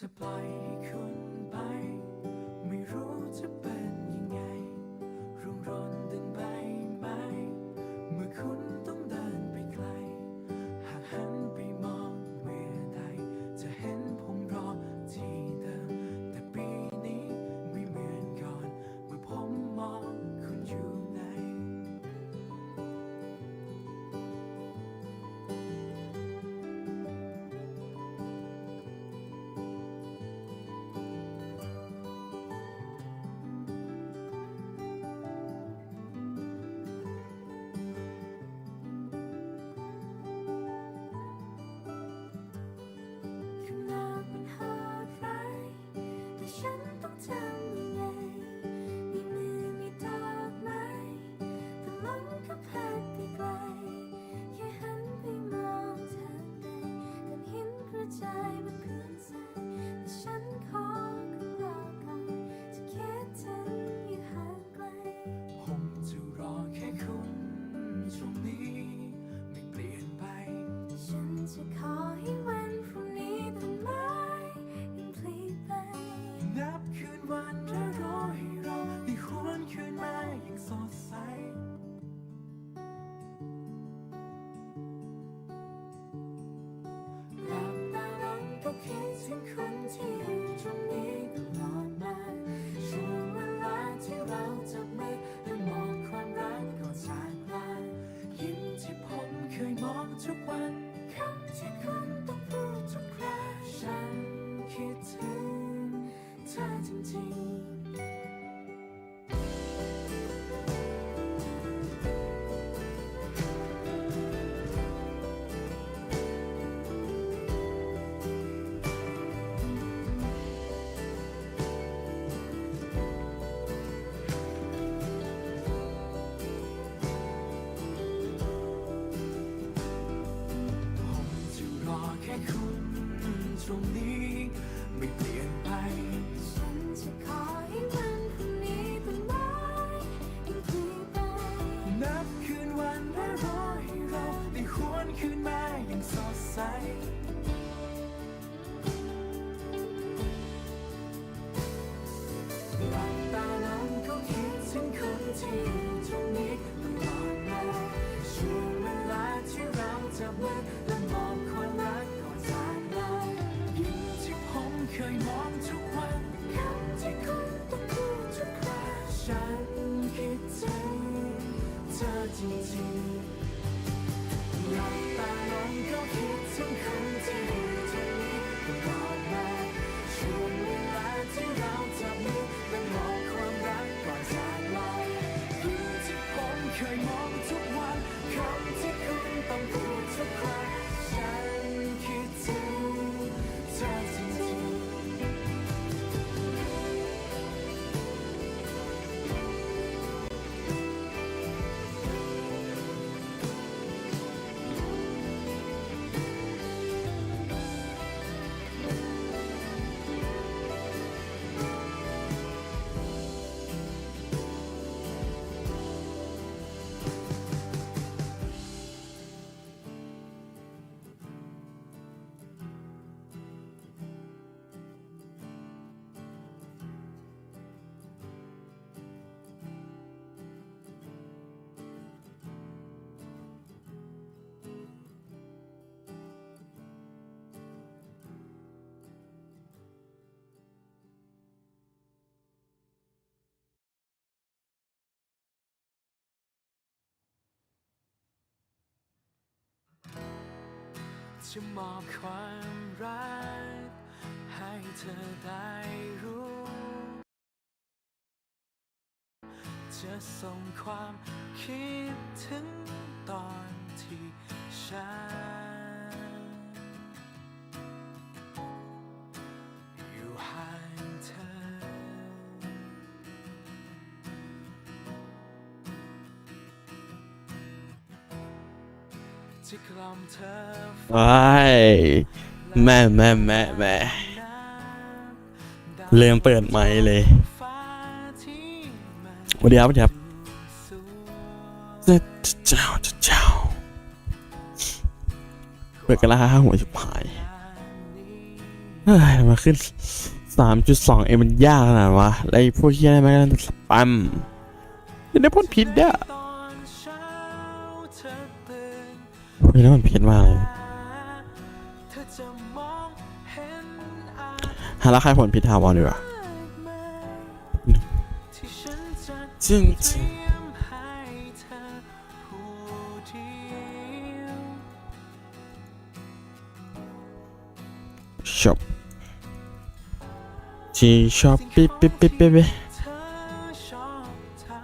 จะปล่อยให้คุณไป ไม่รู้จะเป็นยังไงรุ่งรนดึงไป จะขอให้วันพรุ่งนี้ต้นไม้ยังพลีไป นับคืนวันและรอให้เราได้หวนคืนมาอย่างสดใสหลับตาลงก็คิดถึงคนที่อยู่ตรงนี้ตลอดมาช่วงเวลาที่เราจับมือและมองความรักก่อนจากลายิ้มที่ผมเคยมองทุกวัน คำที่คุณต้องพูดทุกคราฉันคิดถึงเธอจริงๆ คุณตรงนี้ไม่เปลี่ยน จะมอบความรัก ให้เธอได้รู้ จะส่งความคิดถึงตอนที่ฉัน ที่กล่อมเธอว้ายแม่แม่แม่แม่เริ่มเปิดไมค์เลยสวัสดีครับสวัสดีครับเจ้าเจ้าเปิดกันและหัวชิบหายเฮ้ยมาขึ้นสามจุดสองเอ็มมันยากขนาดวะ แล้วไอ้พวกเฮียอะไรมันสปัมยังได้พ่นพิษเนี่ นี้แล้วมันพิษมากเลยเธอะมองเห็นอาแล้วใครผลพิษถาวรดีกว่ามากมายที่ฉันจะจริงเตรียมให้เธอผู้เดีชอบชีชอปปิ๊บปิ๊บปิ๊บปิ๊บเธอชอบา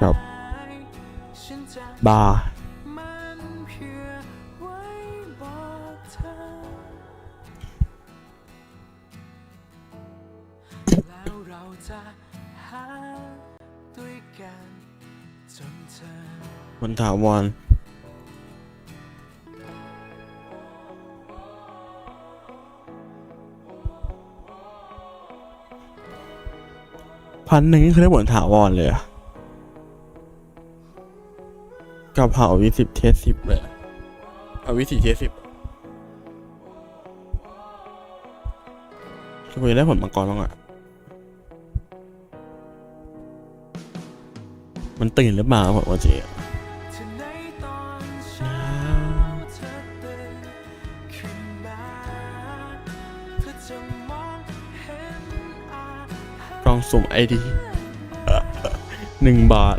ครับยฉันจะบาร์มันเพื่อไว้บอกเธอ แล้วเราจะหาด้วยกันจนเธอผลถาวรพันหนึ่งนี่คือได้ผลถาวรเลยอะ กับเผาวิสิบเทสสิบเลยเอาวิสิเทสสิบคือผมจะได้ผลมังกรบ้างอะมันตื่นหรือเปล่าผมว่าเจ๊เธอจะมองเห็นอากล่องสุ่มไอดีหนึ่งบาท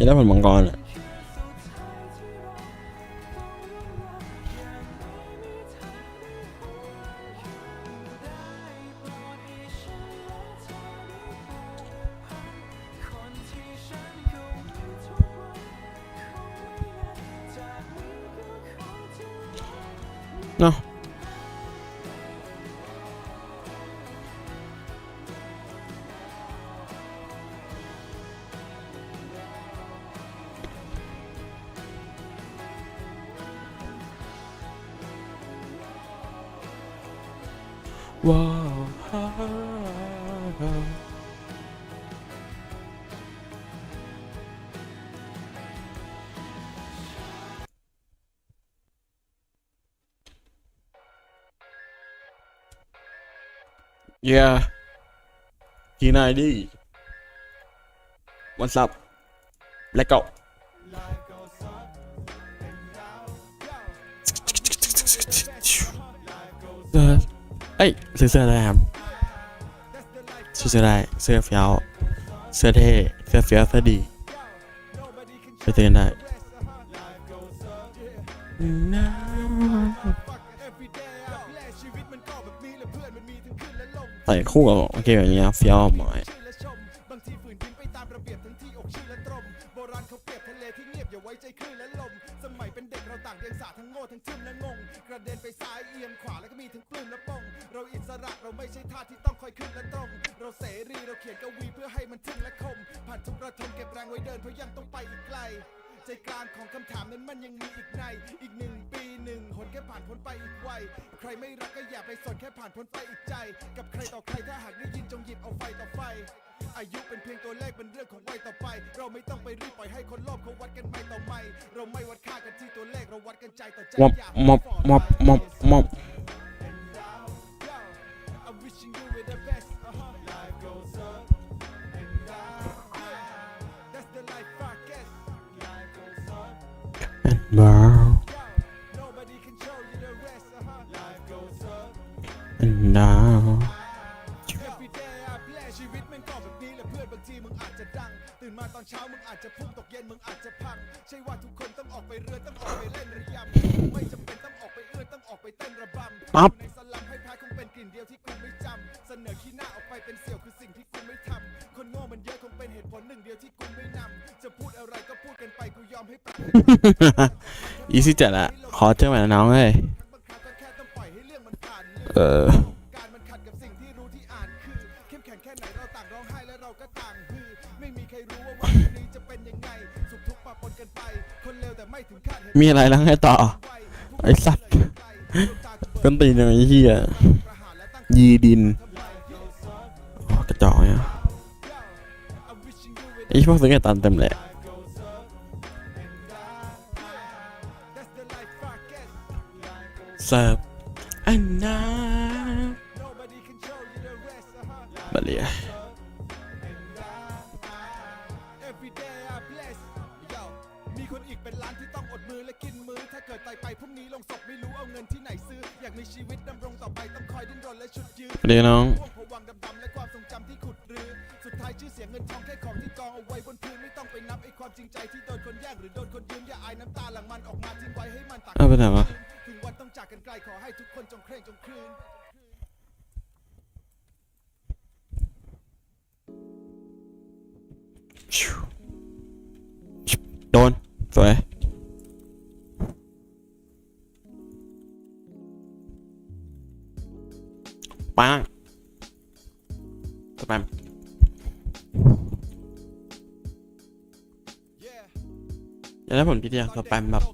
ยังได้ผลมังกรอะเนาะ ว้าวฮ่าฮ่า Yeah. T90. What's up? Let go. เสื้อ เอ้ยซื้อเสื้อได้ครับซื้อเสื้อได้เสื้อเฟี้ยวเสื้อเท่เสื้อเฟี้ยวเสื้อดีไปซื้อกันได้ใส่คู่กับโอเคแบบนี้ครับเฟี้ยวหมอย บทะเลที่เงียบอย่าไว้ใจคลื่นและลม สมัยเป็นเด็กเราต่างเดียงสาทั้งโง่ทั้งทึ่มและงง กระเด็นไปซ้ายเอียงขวาแล้วก็มีทั้งปลื้มและปงเราอิสระเราไม่ใช่ทาสที่ต้องคอยขึ้นและตรง เราเสรีเราเขียนกวีเพื่อให้มันทึ่งและคม ผ่านทุกระทมเก็บแรงไว้เดินเพราะยังต้องไปอีกไกล ใจกลางของคำถามนั้นมันยังมีอีกในอีกหนึ่งปีหนึ่งหนแค่ผ่านพ้นไปอีกวัยใครไม่รักก็อย่าไปสนแค่ผ่านพ้นไปอีกใจ กับใครต่อใครถ้าหากได้ยินจงหยิบเอาไฟต่อไฟ อายุเป็นเพียงตัวเลขเป็นเรื่องของวัยต่อไป เราไม่ต้องไปรีบปล่อยให้คนโลภเขาวัดกันไม่ต่อไม่เราไม่วัดค่ากันที่ตัวเลขเราวัดกันใจต่อใจมอบอย่ามอบมอบมอบมอบ I'm wishing you with the best uh-huh. Life goes up and down yeah. That's the life I นมาตอนเช้ามึงอาจจะพุ่งตกเย็นมึงอาจจะพัง ใช่ว่าทุกคนต้องออกไปเรือต้องออกไปเล่นระยำไม่จำเป็นต้องออกไปเอื้อนต้องออกไปเต้นระบำปั๊บอยู่ในสลัมให้แพ้คงเป็นกลิ่นเดียวที่กูไม่จำเสนอขี้หน้าออกไปเป็นเสี่ยวคือสิ่งที่กูไม่ทำคนโง่มันเยอะคงเป็นเหตุผลหนึ่งเดียวที่กูไม่นำจะพูดอะไรก็พูดกันไปกูยอมให้ปากอีซี่จัดอะขอเจอใหม่นะน้องเอ้ยบางครั้งก็แค่ต้องปล่อยให้เรื่องมันผ่านเอ ม่ถึงคาดเห็นมีอะไรแล้วไงต่อ ไอ้สัตว์กันตีนอย่างไอ้เหี้ยยีดินโอ้กระจอกเนี่ยไอ้พวกซื้อกันตันเต็มเลยเสิร์ฟอันน้ำมาเลย เกิดตายไปพรุ่งนี้ลงศพไม่รู้เอาเงินที่ไหนซื้อ อยากมีชีวิตดำรงต่อไปต้องคอยดิ้นรนและชุดยืนสวัสดีน้องพวกผวังดำๆและความทรงจำที่ขุดรื้อสุดท้ายชื่อเสียงเงินทองแค่ของที่กองเอาไว้บนพื้นไม่ต้องไปนับไอ้ความจริงใจที่โดนคนแย่งหรือโดนคนยืมอย่าอายน้ำตาหลังมันออกมาทิ้งไว้ให้มันตักเอาไปไหนวะถึงวันต้องจากกันไกลขอให้ทุกคนจงเคร่งจงครืนโดนสวย ปังสแปม Yeah อย่าได้ผมทีเดียวสแปมแบบ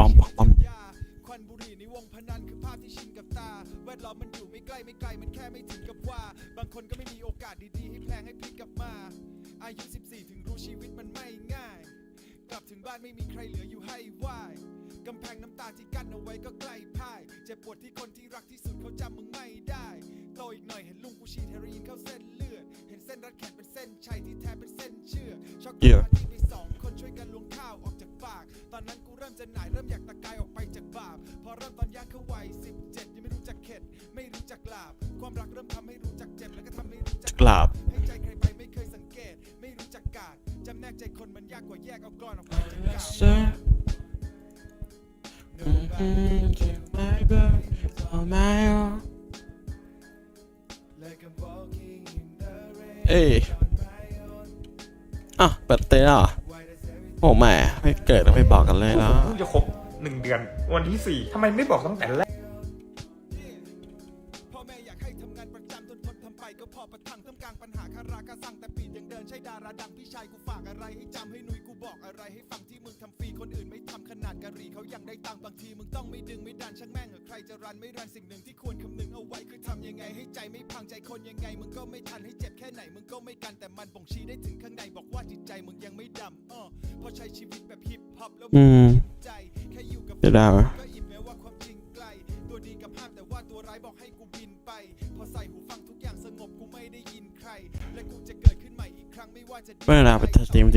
ปอมปอมควันบุหรี่ในวงพนันคือภาพที่ชินกับตา แวดล้อมมันอยู่ไม่ใกล้ไม่ไกลมันแค่ไม่ถึงกับว่า บางคนก็ไม่มีโอกาสดีๆ ให้แพลงให้พลิกกลับมา อายุ 14 ถึงรู้ชีวิตมันไม่ง่าย กลับถึงบ้านไม่มีใครเหลืออยู่ให้ไหวกำแพงน้ำตาที่กั้นเอาไว้ก็ใกล้พ่าย เจ็บปวดที่คนที่รักที่สุดเขาจำมึงไม่ได้โต อีกหน่อยเห็นลุงกูฉีดเฮโรอีนเข้าเส้นเลือดเห็นเส้นรัดแขนเป็นเส้นชัยที่แท้เป็นเส้นเชือกช็อกเหี้ยที่ไปสองคนช่วยกันล้วงข้าวออกจากปาก ตอนนั้นกูเริ่มจะหน่ายเริ่มอยากตะกายออกไปจากบาปพอเริ่มตอนย่างเข้าวัยสิบเจ็ดยังไม่รู้จักเข็ดไม่รู้จักลาบ ความรักเริ่มทำให้รู้จักเจ็บแล้วก็ทำให้รู้จักกราบให้ใจใครไปไม่เคยสังเกต ไม่รู้จักกาดจำแนกใจคนมันยากกว่าแยกเอากรอนออกไปจากกาบ Sir. Mm-hmm, take my breath for my own. เอ้ยอะเปิดเต้นอะโอ้แม่ไม่เกิดแล้วไม่บอกกันเลยแล้วเพิ่งจะครบหนึ่งเดือน วันที่สี่ทำไมไม่บอกตั้งแต่แรก ทำขนาดกะหรี่เขายังได้ตังค์บางทีมึงต้องไม่ดึงไม่ดันช่างแม่งเหอะใครจะรันไม่รันสิ่งหนึ่งที่ควรคำนึงเอาไว้คือทำยังไงให้ใจไม่พังใจคนยังไงมึงก็ไม่ทันให้เจ็บแค่ไหนมึงก็ไม่กันแต่มันบ่งชี้ได้ถึงข้างในบอกว่าจิตใจมึงยังไม่ดำอ้อเพอใช้ชีวิตแบบฮิปฮอปแล้วอืมึงมใจแค่อยู่กับเดี๋ยวได้ปะก็อิ่มแม้ว่าความจริงไกลตัวดีกับห้ามแต่ว่าตัวร้ายบอกให้กูบินไปพอใส่หูฟังทุกอย่างสงบกูไม่ได้ยินใครและกูจะเกิดขึ้นใหม่อีกครั้งไม่ว่าจะดีเมื่อเวลาไปสตรีมตี